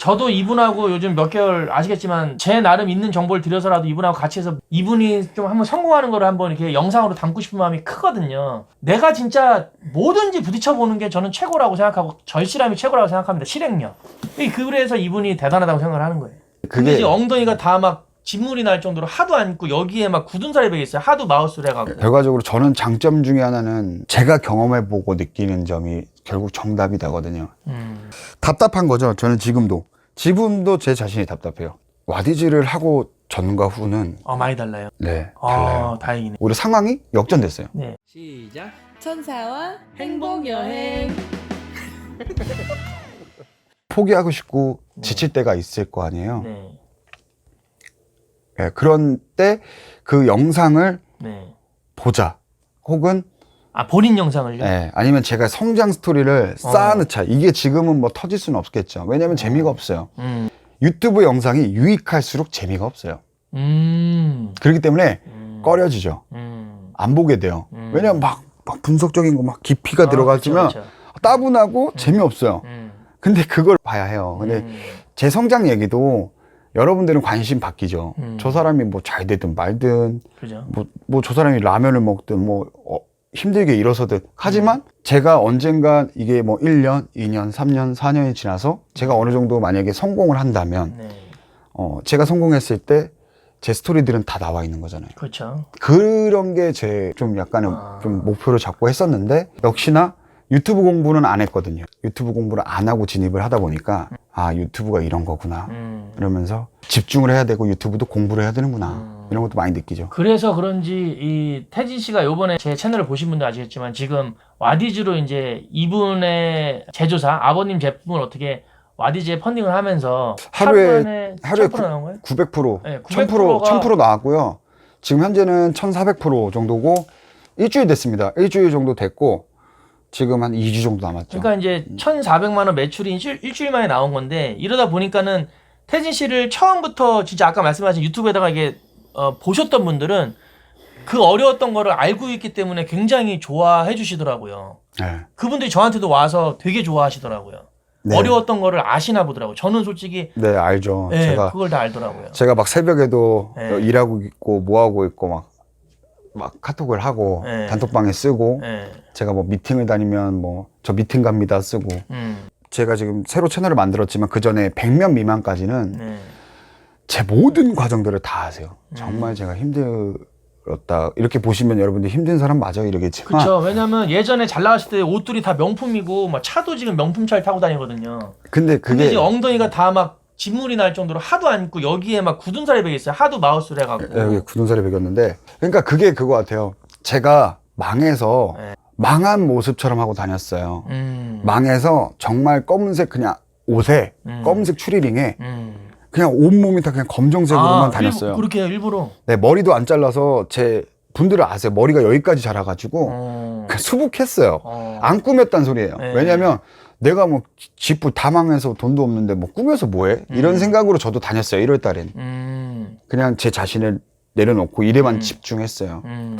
저도 이분하고 요즘 몇 개월 아시겠지만 제 나름 있는 정보를 들여서라도 이분하고 같이 해서 이분이 좀 한번 성공하는 거를 한번 이렇게 영상으로 담고 싶은 마음이 크거든요. 내가 진짜 뭐든지 부딪혀 보는 게 저는 최고라고 생각하고 절실함이 최고라고 생각합니다. 실행력. 이 그래서 이분이 대단하다고 생각을 하는 거예요. 근데 그게 지금 엉덩이가 다 막 진물이 날 정도로 하도 앉고 여기에 막 굳은 살이 있어요. 하도 마우스를 해갖고. 결과적으로 저는 장점 중에 하나는 제가 경험해보고 느끼는 점이 결국 정답이 되거든요. 음. 답답한 거죠. 저는 지금도. 지금도 제 자신이 답답해요. 와디즈를 하고 전과 후는 어 많이 달라요. 네 아 달라요. 다행이네. 오히려 상황이 역전됐어요. 네. 시작. 천사와 행복 여행. 포기하고 싶고 지칠 때가 있을 거 아니에요. 네. 예, 그런 때 그 영상을 네. 보자. 혹은 아 본인 영상을요? 예, 아니면 제가 성장 스토리를 어. 쌓아놓자. 이게 지금은 뭐 터질 수는 없겠죠. 왜냐면 재미가 없어요. 음. 유튜브 영상이 유익할수록 재미가 없어요. 음. 그렇기 때문에 음. 꺼려지죠. 음. 안 보게 돼요. 음. 왜냐면 막, 막 분석적인 거 막 깊이가 아, 들어가지면 그쵸, 그쵸. 따분하고 재미없어요. 음. 근데 그걸 봐야 해요. 근데 음. 제 성장 얘기도 여러분들은 관심 바뀌죠. 음. 저 사람이 뭐 잘 되든 말든 그죠. 뭐뭐저 사람이 라면을 먹든 뭐 어, 힘들게 일어서든 음. 하지만 제가 언젠간 이게 뭐 1년, 2년, 3년, 4년이 지나서 제가 어느 정도 만약에 성공을 한다면 네. 어 제가 성공했을 때 제 스토리들은 다 나와 있는 거잖아요. 그렇죠. 그런 게 제 좀 약간의 아. 좀 목표를 잡고 했었는데 역시나 유튜브 공부는 안 했거든요. 유튜브 공부를 안 하고 진입을 하다 보니까 아 유튜브가 이런 거구나 음. 이러면서 집중을 해야 되고 유튜브도 공부를 해야 되는구나 음. 이런 것도 많이 느끼죠. 그래서 그런지 이 태진 씨가 요번에 제 채널을 보신 분들 아시겠지만 지금 와디즈로 이제 이분의 제조사 아버님 제품을 어떻게 와디즈에 펀딩을 하면서 하루에- 하루에 1000% 나온 거예요? 900% 네, 1000% 900% 1000% 나왔고요. 지금 현재는 1400% 정도고 일주일 됐습니다. 일주일 정도 됐고 지금 한 2주 정도 남았죠. 그러니까 이제 1,400만 원 매출이 일주일, 일주일 만에 나온 건데 이러다 보니까는 태진 씨를 처음부터 진짜 아까 말씀하신 유튜브에다가 이게 어, 보셨던 분들은 그 어려웠던 거를 알고 있기 때문에 굉장히 좋아해 주시더라고요. 네. 그분들이 저한테도 와서 되게 좋아하시더라고요. 네. 어려웠던 거를 아시나 보더라고요. 저는 솔직히 네, 알죠. 네, 제가 그걸 다 알더라고요. 제가 막 새벽에도 네. 일하고 있고 뭐 하고 있고 막, 막 카톡을 하고 네. 단톡방에 쓰고 네. 제가 뭐 미팅을 다니면 뭐 저 미팅 갑니다 쓰고 음. 제가 지금 새로 채널을 만들었지만 그 전에 100명 미만까지는 네. 제 모든 과정들을 다 아세요. 음. 정말 제가 힘들었다. 이렇게 보시면 여러분들 힘든 사람 맞아 이러겠지만 그렇죠. 왜냐면 예전에 잘 나갔을 때 옷들이 다 명품이고 막 차도 지금 명품 차를 타고 다니거든요. 근데 근데 그게 지금 엉덩이가 다 막 진물이 날 정도로 하도 앉고 여기에 막 굳은 살이 배겨 있어요. 하도 마우스를 해갖고. 여기 굳은 살이 배겼는데 그러니까 그게 그거 같아요. 제가 망해서 네. 망한 모습처럼 하고 다녔어요. 음. 망해서 정말 검은색 그냥 옷에 음. 검은색 추리링에 음. 그냥 온몸이 다 그냥 검정색으로만 아, 다녔어요. 일부, 그렇게 해요, 일부러. 네, 머리도 안 잘라서 제 분들은 아세요. 머리가 여기까지 자라가지고 어. 그냥 수북했어요. 어. 안 꾸몄단 소리예요. 네. 왜냐면 내가 뭐 집부 다 망해서 돈도 없는데 뭐 꾸며서 뭐해? 이런 음. 생각으로 저도 다녔어요. 1월 달엔. 음. 그냥 제 자신을 내려놓고 일에만 음. 집중했어요. 음.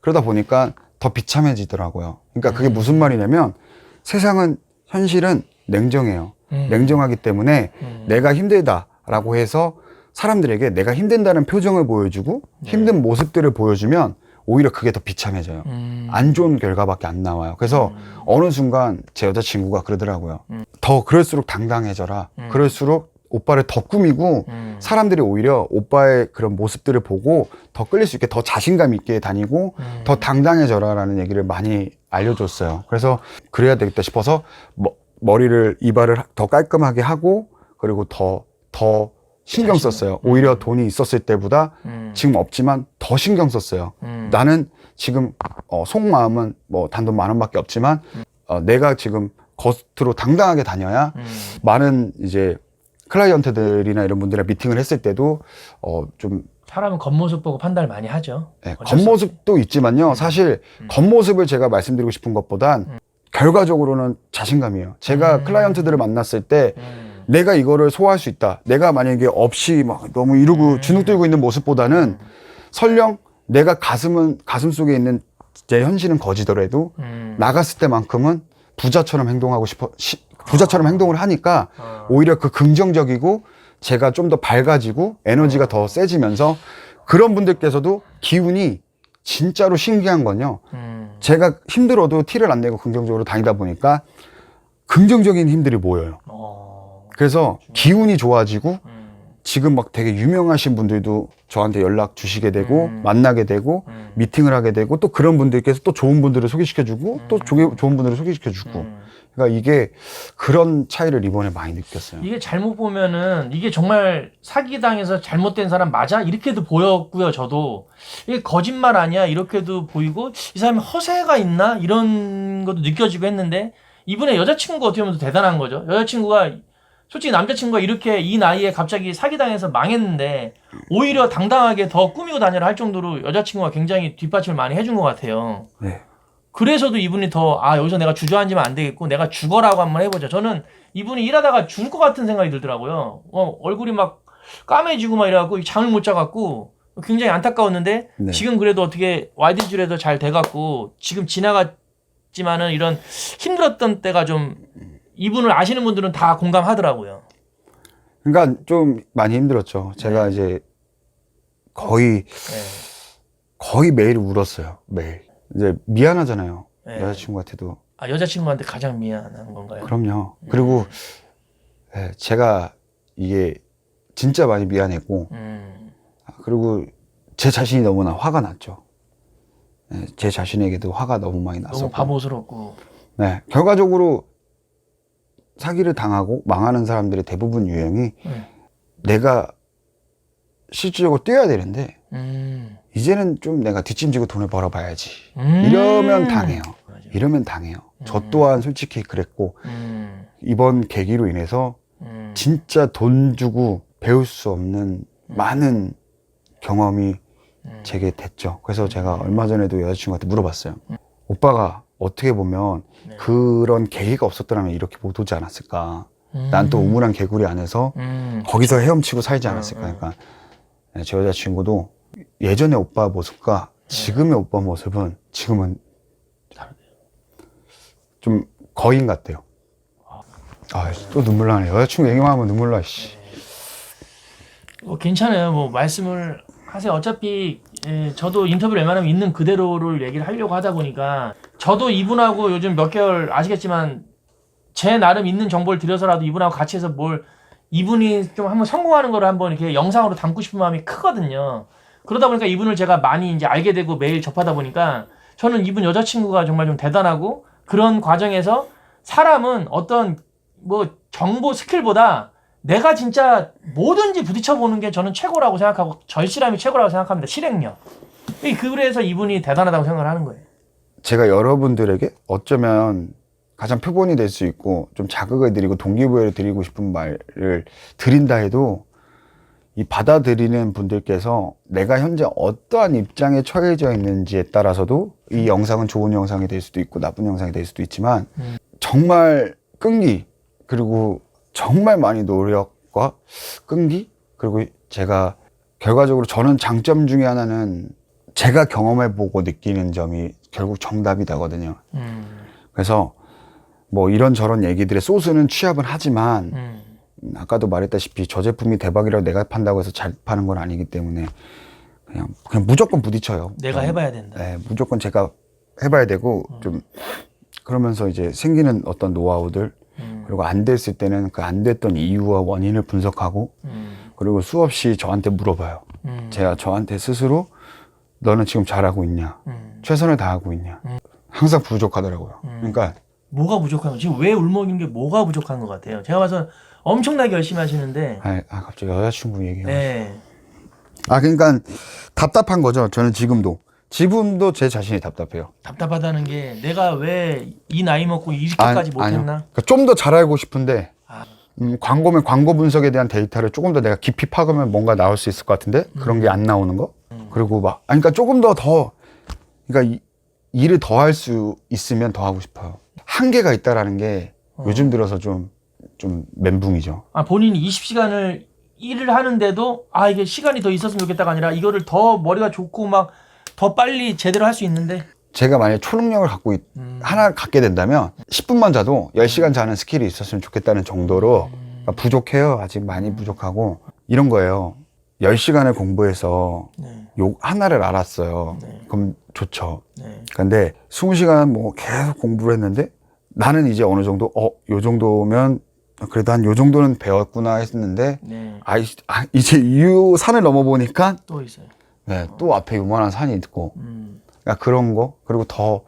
그러다 보니까 더 비참해지더라고요. 그러니까 그게 음. 무슨 말이냐면 세상은 현실은 냉정해요. 음. 냉정하기 때문에 음. 내가 힘들다라고 해서 사람들에게 내가 힘든다는 표정을 보여주고 네. 힘든 모습들을 보여주면 오히려 그게 더 비참해져요. 음. 안 좋은 결과밖에 안 나와요. 그래서 음. 어느 순간 제 여자친구가 그러더라고요. 음. 더 그럴수록 당당해져라. 음. 그럴수록 오빠를 더 꾸미고 음. 사람들이 오히려 오빠의 그런 모습들을 보고 더 끌릴 수 있게 더 자신감 있게 다니고 음. 더 당당해져라라는 얘기를 많이 알려줬어요. 그래서 그래야 되겠다 싶어서 머, 머리를 이발을 더 깔끔하게 하고 그리고 더더 신경 썼어요. 오히려 돈이 있었을 때보다 음. 지금 없지만 더 신경 썼어요. 음. 나는 지금 어, 속마음은 뭐 단돈 만 원밖에 없지만 어, 내가 지금 겉으로 당당하게 다녀야 음. 많은 이제 클라이언트들이나 이런 분들이랑 미팅을 했을 때도 어, 좀 사람은 겉모습 보고 판단을 많이 하죠. 네, 겉모습도 있지만요. 사실 음. 겉모습을 제가 말씀드리고 싶은 것보단 음. 결과적으로는 자신감이에요. 제가 음. 클라이언트들을 만났을 때 음. 내가 이거를 소화할 수 있다. 내가 만약에 없이 막 너무 이러고 음. 주눅 들고 있는 모습보다는 설령 내가 가슴은 가슴 속에 있는 제 현실은 거지더라도 음. 나갔을 때만큼은 부자처럼 행동하고 싶어 시- 부자처럼 행동을 하니까 어. 오히려 그 긍정적이고 제가 좀 더 밝아지고 에너지가 더 세지면서 그런 분들께서도 기운이 진짜로 신기한 건요. 음. 제가 힘들어도 티를 안 내고 긍정적으로 다니다 보니까 긍정적인 힘들이 모여요. 어. 그래서 기운이 좋아지고 음. 지금 막 되게 유명하신 분들도 저한테 연락 주시게 되고 음. 만나게 되고 음. 미팅을 하게 되고 또 그런 분들께서 또 좋은 분들을 소개시켜주고 또 조- 좋은 분들을 소개시켜주고 음. 그러니까 이게 그런 차이를 이번에 많이 느꼈어요. 이게 잘못 보면은 이게 정말 사기 당해서 잘못된 사람 맞아? 이렇게도 보였고요, 저도. 이게 거짓말 아니야? 이렇게도 보이고, 이 사람이 허세가 있나? 이런 것도 느껴지고 했는데, 이분의 여자친구가 어떻게 보면 더 대단한 거죠. 여자친구가, 솔직히 남자친구가 이렇게 이 나이에 갑자기 사기당해서 망했는데, 오히려 당당하게 더 꾸미고 다녀라 할 정도로 여자친구가 굉장히 뒷받침을 많이 해준 것 같아요. 네. 그래서도 이분이 더, 아, 여기서 내가 주저앉으면 안 되겠고, 내가 죽어라고 한번 해보자. 저는 이분이 일하다가 죽을 것 같은 생각이 들더라고요. 어, 얼굴이 막 까매지고 막 이래갖고, 잠을 못 자갖고, 굉장히 안타까웠는데, 네. 지금 그래도 어떻게 와이드줄에도 잘 돼갖고, 지금 지나갔지만은 이런 힘들었던 때가 좀, 이분을 아시는 분들은 다 공감하더라고요. 그러니까 좀 많이 힘들었죠. 제가 네. 이제 거의 네. 거의 매일 울었어요. 매일. 이제 미안하잖아요. 네. 여자친구한테도. 아, 여자친구한테 가장 미안한 건가요? 그럼요. 그리고 예, 제가 이게 진짜 많이 미안했고 음, 그리고 제 자신이 너무나 화가 났죠. 예, 제 자신에게도 화가 너무 많이 너무 났었고. 바보스럽고, 네, 결과적으로 사기를 당하고 망하는 사람들의 대부분 유형이 네. 내가 실질적으로 뛰어야 되는데 음, 이제는 좀 내가 뒷짐지고 돈을 벌어봐야지. 음. 이러면 당해요. 맞아요. 이러면 당해요. 저 음. 또한 솔직히 그랬고 음, 이번 계기로 인해서 음. 진짜 돈 주고 배울 수 없는 많은 경험이 음. 제게 됐죠. 그래서 제가 얼마 전에도 여자친구한테 물어봤어요. 오빠가 어떻게 보면 네. 그런 계기가 없었더라면 이렇게 못 오지 않았을까. 난또 우물한 개구리 안에서 음. 거기서 헤엄치고 살지 않았을까. 음, 음. 그러니까 네, 제 여자친구도 예전의 오빠 모습과 지금의 오빠 모습은 지금은 좀 거인 같대요. 아, 또 눈물 나네. 여자친구 얘기만 하면 눈물 나, 씨. 뭐 괜찮아요. 뭐 말씀을 하세요. 어차피 예, 저도 인터뷰를 웬만하면 있는 그대로를 얘기를 하려고 하다 보니까 저도 이분하고 요즘 몇 개월 아시겠지만 제 나름 있는 정보를 들여서라도 이분하고 같이 해서 뭘 이분이 좀 한번 성공하는 거를 한번 이렇게 영상으로 담고 싶은 마음이 크거든요. 그러다 보니까 이분을 제가 많이 이제 알게 되고 매일 접하다 보니까 저는 이분 여자친구가 정말 좀 대단하고 그런 과정에서 사람은 어떤 뭐 정보 스킬보다 내가 진짜 뭐든지 부딪혀보는 게 저는 최고라고 생각하고 절실함이 최고라고 생각합니다. 실행력. 이 그래서 이분이 대단하다고 생각을 하는 거예요. 제가 여러분들에게 어쩌면 가장 표본이 될 수 있고 좀 자극을 드리고 동기부여를 드리고 싶은 말을 드린다 해도 이 받아들이는 분들께서 내가 현재 어떠한 입장에 처해져 있는지에 따라서도 이 영상은 좋은 영상이 될 수도 있고 나쁜 영상이 될 수도 있지만 음. 정말 끈기 그리고 정말 많이 노력과 끈기 그리고 제가 결과적으로 저는 장점 중에 하나는 제가 경험해 보고 느끼는 점이 결국 정답이 되거든요. 음, 그래서 뭐 이런저런 얘기들의 소스는 취합은 하지만 음, 음, 아까도 말했다시피 저 제품이 대박이라고 내가 판다고 해서 잘 파는 건 아니기 때문에 그냥 그냥 무조건 부딪혀요. 내가 해봐야 된다. 네, 무조건 제가 해봐야 되고 좀 그러면서 이제 생기는 어떤 노하우들 음, 그리고 안 됐을 때는 그 안 됐던 이유와 원인을 분석하고 음, 그리고 수없이 저한테 물어봐요. 음, 제가 저한테 스스로 너는 지금 잘하고 있냐? 음. 최선을 다하고 있냐? 항상 부족하더라고요. 음. 그러니까 뭐가 부족한 거? 지금 왜 울먹이는 게 뭐가 부족한 것 같아요? 제가 봐서 엄청나게 열심히 하시는데, 아, 아, 갑자기 여자친구 얘기가. 네, 아 그러니까 답답한 거죠. 저는 지금도 지금도 제 자신이 답답해요. 답답하다는 게 내가 왜 이 나이 먹고 이렇게까지 못했나? 그러니까 좀더 잘 알고 싶은데 아. 음, 광고면 광고 분석에 대한 데이터를 조금 더 내가 깊이 파가면 뭔가 나올 수 있을 것 같은데 그런 게 안 나오는 거. 음. 그리고 막 아니, 그러니까 조금 더 더 그러니까 이, 일을 더 할 수 있으면 더 하고 싶어요. 한계가 있다라는 게 어. 요즘 들어서 좀좀 멘붕이죠. 아, 본인이 20시간을 일을 하는데도 아 이게 시간이 더 있었으면 좋겠다가 아니라 이거를 더 머리가 좋고 막 더 빨리 제대로 할 수 있는데 제가 만약에 초능력을 갖고 있, 음. 하나 갖게 된다면 10분만 자도 10시간 자는 스킬이 있었으면 좋겠다는 정도로 그러니까 부족해요. 아직 많이 부족하고 이런 거예요. 10시간을 공부해서 네. 욕 하나를 알았어요. 네. 그럼 좋죠. 네. 근데 20시간 뭐 계속 공부를 했는데 나는 이제 어느 정도 어, 요 정도면 그래도 한 요 정도는 배웠구나 했는데 네. 아, 이- 아, 이제 이 산을 넘어 보니까 또 있어요. 네, 또 앞에 요만한 산이 있고 음. 그러니까 그런 거 그리고 더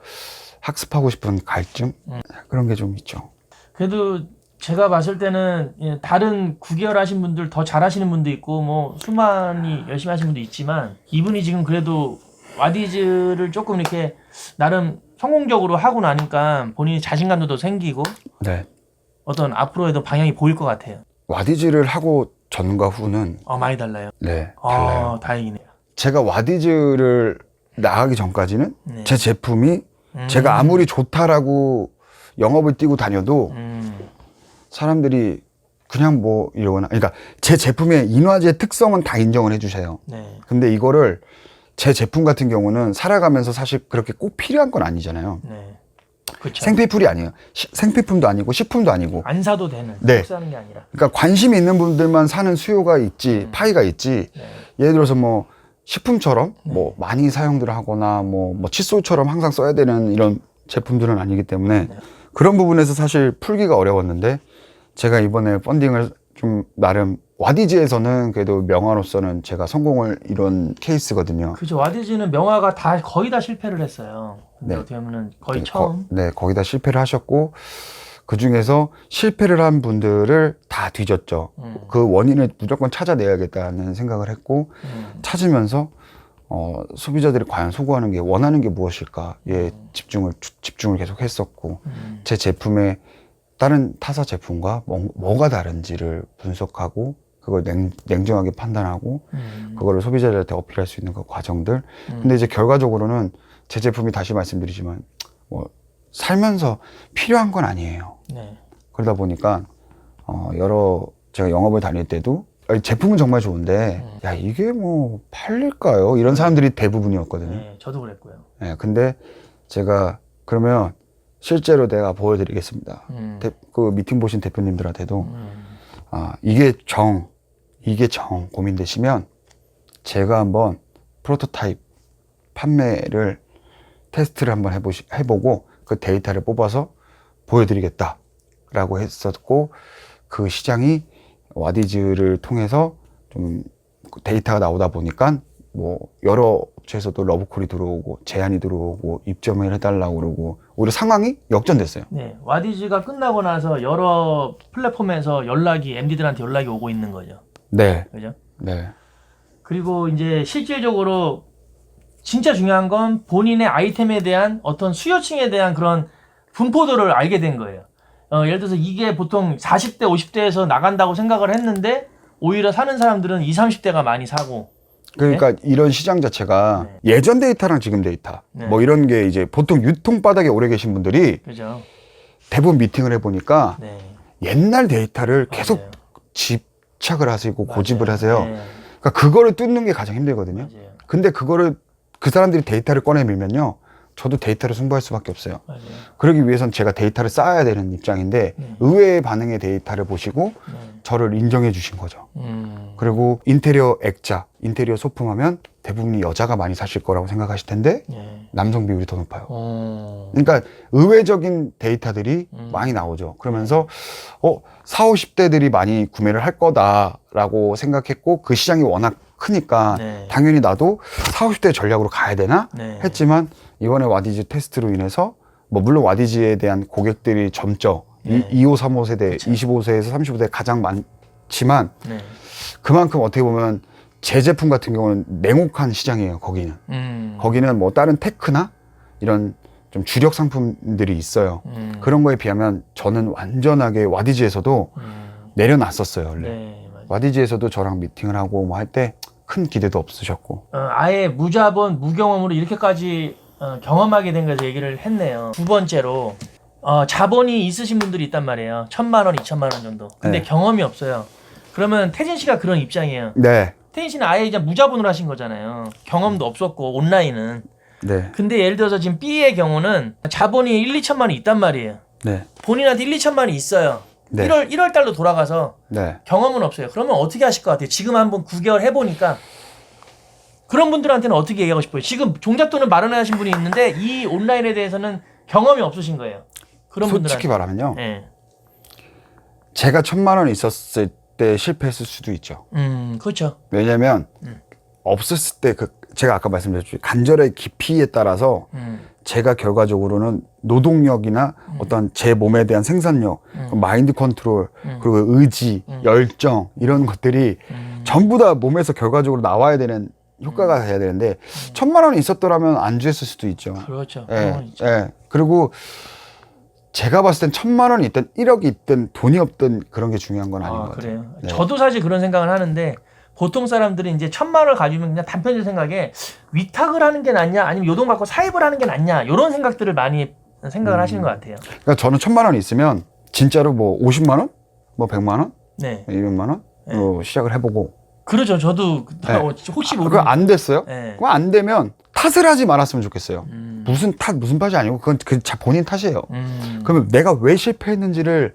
학습하고 싶은 갈증 음. 그런 게 좀 있죠. 그래도 제가 봤을 때는 예, 다른 구결하신 분들 더 잘하시는 분도 있고 뭐 수많이 열심히 하신 분도 있지만 이분이 지금 그래도 와디즈를 조금 이렇게 나름 성공적으로 하고 나니까 본인이 자신감도 더 생기고 네. 어떤 앞으로에도 방향이 보일 것 같아요. 와디즈를 하고 전과 후는 어 많이 달라요. 네, 달라요. 아 다행이네요. 제가 와디즈를 나가기 전까지는 네. 제 제품이 음. 제가 아무리 좋다라고 영업을 뛰고 다녀도 음. 사람들이 그냥 뭐 이러거나 그러니까 제 제품의 인화제 특성은 다 인정을 해주세요. 네. 근데 이거를 제 제품 같은 경우는 살아가면서 사실 그렇게 꼭 필요한 건 아니잖아요. 네. 그렇죠. 생필품이 아니에요. 시- 생필품도 아니고 식품도 아니고. 안 사도 되는. 네. 사는 게 아니라. 그러니까 관심이 있는 분들만 사는 수요가 있지, 파이가 있지. 네. 예를 들어서 뭐 식품처럼 뭐 많이 사용들 하거나 뭐, 뭐 칫솔처럼 항상 써야 되는 이런 제품들은 아니기 때문에 네. 그런 부분에서 사실 풀기가 어려웠는데 제가 이번에 펀딩을 좀 나름 와디즈에서는 그래도 명화로서는 제가 성공을 이룬 케이스거든요. 그죠. 와디즈는 명화가 다 거의 다 실패를 했어요. 근데 네. 어떻게 보면 거의 네, 처음. 거, 네, 거기다 실패를 하셨고 그 중에서 실패를 한 분들을 다 뒤졌죠. 음. 그 원인을 무조건 찾아내야겠다는 생각을 했고 음. 찾으면서 어, 소비자들이 과연 소구하는 게 원하는 게 무엇일까에 집중을 주- 집중을 계속 했었고 음. 제 제품의 다른 타사 제품과 뭐, 가 다른지를 분석하고 그걸 냉, 냉정하게 판단하고 음. 그거를 소비자들한테 어필할 수 있는 그 과정들 음. 근데 이제 결과적으로는 제 제품이 다시 말씀드리지만 뭐 살면서 필요한 건 아니에요 네. 그러다 보니까 어, 여러 제가 영업을 다닐 때도 아니, 제품은 정말 좋은데 음. 야 이게 뭐 팔릴까요? 이런 사람들이 대부분이었거든요. 네. 저도 그랬고요. 예, 근데 제가 그러면 실제로 내가 보여드리겠습니다. 음. 대- 그 미팅 보신 대표님들한테도 음. 아 이게 정 이게 정 고민되시면 제가 한번 프로토타입 판매를 테스트를 한번 해보시 해보고 그 데이터를 뽑아서 보여드리겠다라고 했었고 그 시장이 와디즈를 통해서 좀 데이터가 나오다 보니까 뭐 여러 업체에서도 러브콜이 들어오고 제안이 들어오고 입점을 해달라고 그러고 오히려 상황이 역전됐어요. 네. 와디즈가 끝나고 나서 여러 플랫폼에서 연락이 MD들한테 연락이 오고 있는 거죠. 네, 그죠? 네, 그리고 이제 실질적으로 진짜 중요한 건 본인의 아이템에 대한 어떤 수요층에 대한 그런 분포도를 알게 된 거예요. 어, 예를 들어서 이게 보통 40대, 50대에서 나간다고 생각을 했는데 오히려 사는 사람들은 20, 30대가 많이 사고 그러니까 이런 시장 자체가 예전 데이터랑 지금 데이터 네. 뭐 이런 게 이제 보통 유통 바닥에 오래 계신 분들이 그죠? 대부분 미팅을 해보니까 네. 옛날 데이터를 계속 맞아요. 집착을 하시고 고집을 맞아요. 하세요. 네. 그러니까 그거를 뚫는 게 가장 힘들거든요. 맞아요. 근데 그거를 그 사람들이 데이터를 꺼내 밀면요. 저도 데이터를 승부할 수밖에 없어요. 맞아요. 그러기 위해선 제가 데이터를 쌓아야 되는 입장인데 네. 의외의 반응의 데이터를 보시고 네. 저를 인정해 주신 거죠. 음. 그리고 인테리어 액자, 인테리어 소품하면 대부분이 여자가 많이 사실 거라고 생각하실 텐데 네. 남성 비율이 더 높아요. 어. 그러니까 의외적인 데이터들이 음. 많이 나오죠. 그러면서 어, 4, 50대들이 많이 구매를 할 거다라고 생각했고 그 시장이 워낙 크니까 네. 당연히 나도 4, 50대 전략으로 가야 되나 네. 했지만 이번에 와디즈 테스트로 인해서 뭐 물론 와디즈에 대한 고객들이 점적 네. 25, 35 세대, 그쵸. 25세에서 35대 가장 많지만 네. 그만큼 어떻게 보면 제 제품 같은 경우는 냉혹한 시장이에요. 거기는 음. 거기는 뭐 다른 테크나 이런 좀 주력 상품들이 있어요. 음. 그런 거에 비하면 저는 완전하게 와디즈에서도 음. 내려놨었어요. 원래 네. 와디즈에서도 저랑 미팅을 하고 뭐 할 때 큰 기대도 없으셨고 어, 아예 무자본 무경험으로 이렇게까지 어, 경험하게 된 것을 얘기를 했네요. 두 번째로 어, 자본이 있으신 분들이 있단 말이에요. 천만 원, 이천만 원 정도. 근데 네. 경험이 없어요. 그러면 태진 씨가 그런 입장이에요. 네 태진 씨는 아예 이제 무자본으로 하신 거잖아요. 경험도 없었고 온라인은. 네. 근데 예를 들어서 지금 B의 경우는 자본이 1, 2천만 원이 있단 말이에요. 네. 본인한테 1, 2천만 원이 있어요. 네. 1월 1월 달로 돌아가서 네. 경험은 없어요. 그러면 어떻게 하실 것 같아요? 지금 한번 9개월 해보니까 그런 분들한테는 어떻게 얘기하고 싶어요? 지금 종잣돈을 마련하신 분이 있는데 이 온라인에 대해서는 경험이 없으신 거예요. 그런 솔직히 분들한테. 말하면요. 예. 제가 천만 원 있었을 때 실패했을 수도 있죠. 음, 그렇죠. 왜냐면 음. 없었을 때 그 제가 아까 말씀드렸죠. 간절의 깊이에 따라서 음, 제가 결과적으로는 노동력이나 어떤 제 몸에 대한 생산력, 그 마인드 컨트롤, 음. 그리고 의지, 음. 열정 이런 것들이 음, 전부 다 몸에서 결과적으로 나와야 되는 효과가 돼야 되는데 천만 원이 있었더라면 안 주했을 수도 있죠. 그렇죠. 예. 예. 그리고 제가 봤을 땐 천만 원이 있든 1억이 있든 돈이 없든 그런 게 중요한 건 아닌 아, 것 같아요. 그래요. 네. 저도 사실 그런 생각을 하는데 보통 사람들이 이제 천만 원을 가지면 그냥 단편적 생각에 위탁을 하는 게 낫냐 아니면 요돈 갖고 사입을 하는 게 낫냐 이런 생각들을 많이 생각을 음. 하시는 것 같아요. 그러니까 저는 천만 원이 있으면 진짜로 뭐 50만 원, 뭐 100만 원, 네. 200만 원으로 시작을 해보고 그렇죠. 저도 네. 어, 혹시 아, 모르 그거 안 됐어요? 네. 그거 안 되면 탓을 하지 말았으면 좋겠어요. 음, 무슨 탓, 무슨 탓이 아니고 그건 그 자- 본인 탓이에요. 음, 그러면 내가 왜 실패했는지를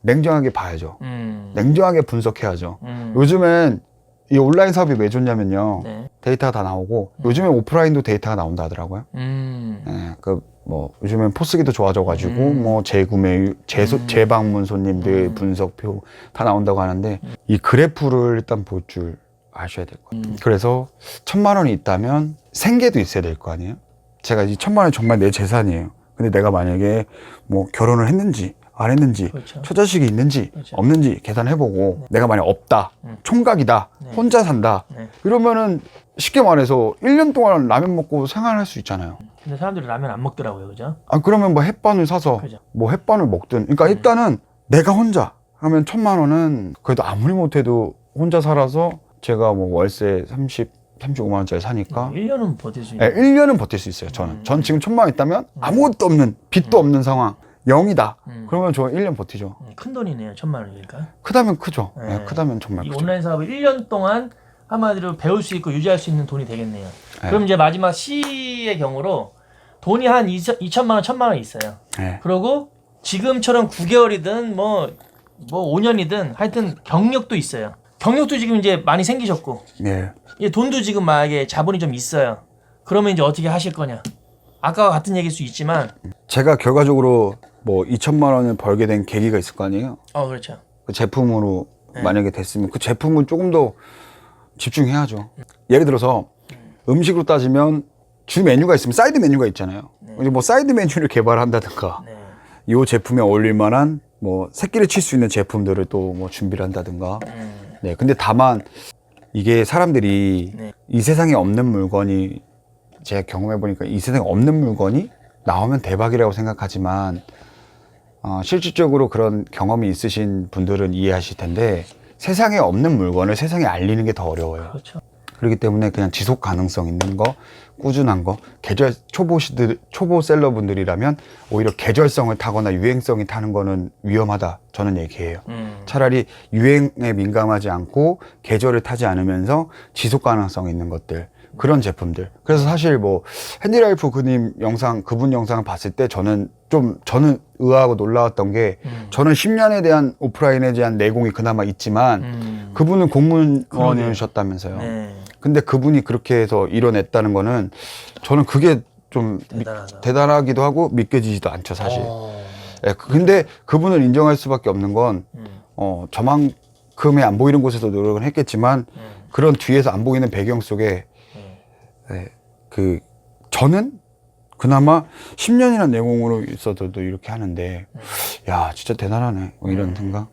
냉정하게 봐야죠. 음, 냉정하게 분석해야죠. 음, 요즘엔 이 온라인 사업이 왜 좋냐면요. 네. 데이터가 다 나오고 요즘엔 오프라인도 데이터가 나온다 하더라고요. 음, 예, 그뭐 요즘엔 포스기도 좋아져가지고 음. 뭐 재구매, 재소, 음. 재방문 손님들 음. 분석표 다 나온다고 하는데 이 그래프를 일단 볼 줄 아셔야 될 것 같아요. 음. 그래서 천만 원이 있다면 생계도 있어야 될 거 아니에요? 제가 이 천만 원이 정말 내 재산이에요. 근데 내가 만약에 뭐 결혼을 했는지 안 했는지 그렇죠. 처자식이 있는지 그렇죠. 없는지 계산해보고 내가 만약 없다 음. 총각이다 네. 혼자 산다 네. 이러면은 쉽게 말해서 1년 동안 라면 먹고 생활할 수 있잖아요 근데 사람들이 라면 안 먹더라고요, 그죠? 아 그러면 뭐 햇반을 사서 그죠. 뭐 햇반을 먹든 그러니까 음. 일단은 내가 혼자 하면 천만 원은 그래도 아무리 못해도 혼자 살아서 제가 뭐 월세 30 35만 원짜리 사니까 1년은 버틸 수 예, 있는. 1년은 버틸 수 있어요 저는 음. 전 지금 천만 원 있다면 아무것도 없는 빚도 없는 상황 0이다 음. 그러면 저 1년 버티죠 음, 큰 돈이네요, 천만 원이니까. 크다면 크죠 네. 예, 크다면 정말 이 크죠 온라인 사업을 1년 동안 한마디로 배울 수 있고 유지할 수 있는 돈이 되겠네요. 네. 그럼 이제 마지막 C의 경우로 돈이 한 2천, 2천만 원, 1천만 원 있어요. 예. 그리고 지금처럼 9개월이든 뭐, 뭐 5년이든 하여튼 경력도 있어요. 경력도 지금 이제 많이 생기셨고, 예. 이 돈도 지금 만약에 자본이 좀 있어요. 그러면 이제 어떻게 하실 거냐. 아까와 같은 얘기일 수 있지만, 제가 결과적으로 뭐 2천만 원을 벌게 된 계기가 있을 거 아니에요 어, 그렇죠. 그 제품으로 네. 만약에 됐으면 그 제품을 조금 더 집중해야죠. 예를 들어서 음식으로 따지면 주 메뉴가 있으면 사이드 메뉴가 있잖아요. 이제 뭐 사이드 메뉴를 개발한다든가 네. 이 제품에 어울릴 만한 뭐 새끼를 칠 수 있는 제품들을 또 뭐 준비를 한다든가. 음, 네. 근데 다만 이게 사람들이 네. 이 세상에 없는 물건이 제가 경험해 보니까 이 세상에 없는 물건이 나오면 대박이라고 생각하지만 어, 실질적으로 그런 경험이 있으신 분들은 이해하실 텐데 세상에 없는 물건을 세상에 알리는 게 더 어려워요. 그렇죠. 그렇기 때문에 그냥 지속 가능성 있는 거, 꾸준한 거, 계절 초보 시들 초보 셀러분들이라면 오히려 계절성을 타거나 유행성이 타는 거는 위험하다. 저는 얘기해요. 음, 차라리 유행에 민감하지 않고 계절을 타지 않으면서 지속 가능성 있는 것들 그런 제품들. 그래서 사실 뭐 핸디라이프 그님 영상 그분 영상을 봤을 때 저는 좀 저는 의아하고 놀라웠던 게 음. 저는 10년에 대한 오프라인에 대한 내공이 그나마 있지만 음, 그분은 공무원이셨다면서요. 네. 근데 그분이 그렇게 해서 이뤄냈다는 거는 저는 그게 좀 미- 대단하다. 대단하기도 하고 믿겨지지도 않죠 사실. 어, 예, 그- 근데 그분을 인정할 수밖에 없는 건 음, 어, 저만큼의 안 보이는 곳에서 노력을 했겠지만 음, 그런 뒤에서 안 보이는 배경 속에 음. 예, 그 저는 그나마 10년이나 내공으로 있어도 이렇게 하는데 야 진짜 대단하네 뭐 이런 생각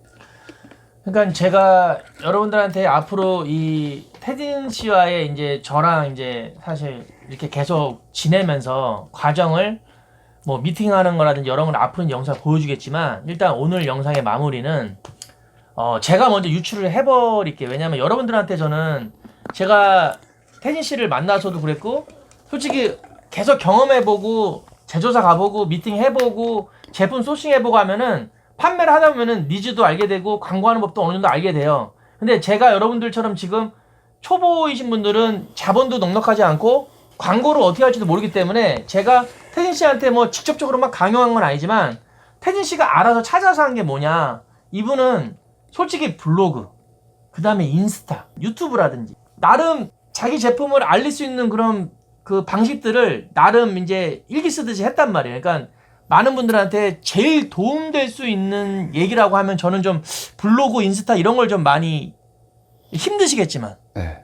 그러니까 제가 여러분들한테 앞으로 이 태진 씨와의 이제 저랑 이제 사실 이렇게 계속 지내면서 과정을 뭐 미팅하는 거라든지 여러 걸 앞으로 영상 보여주겠지만 일단 오늘 영상의 마무리는 어 제가 먼저 유출을 해버릴게요. 왜냐하면 여러분들한테 저는 제가 태진 씨를 만나서도 그랬고 솔직히 계속 경험해보고 제조사 가보고 미팅 해보고 제품 소싱 해보고 하면은 판매를 하다 보면은 니즈도 알게 되고 광고하는 법도 어느 정도 알게 돼요. 근데 제가 여러분들처럼 지금 초보이신 분들은 자본도 넉넉하지 않고 광고를 어떻게 할지도 모르기 때문에 제가 태진 씨한테 뭐 직접적으로 막 강요한 건 아니지만 태진 씨가 알아서 찾아서 한 게 뭐냐 이분은 솔직히 블로그 그 다음에 인스타 유튜브라든지 나름 자기 제품을 알릴 수 있는 그런 그 방식들을 나름 이제 일기 쓰듯이 했단 말이에요 그러니까 많은 분들한테 제일 도움될 수 있는 얘기라고 하면 저는 좀 블로그 인스타 이런 걸 좀 많이 힘드시겠지만 네.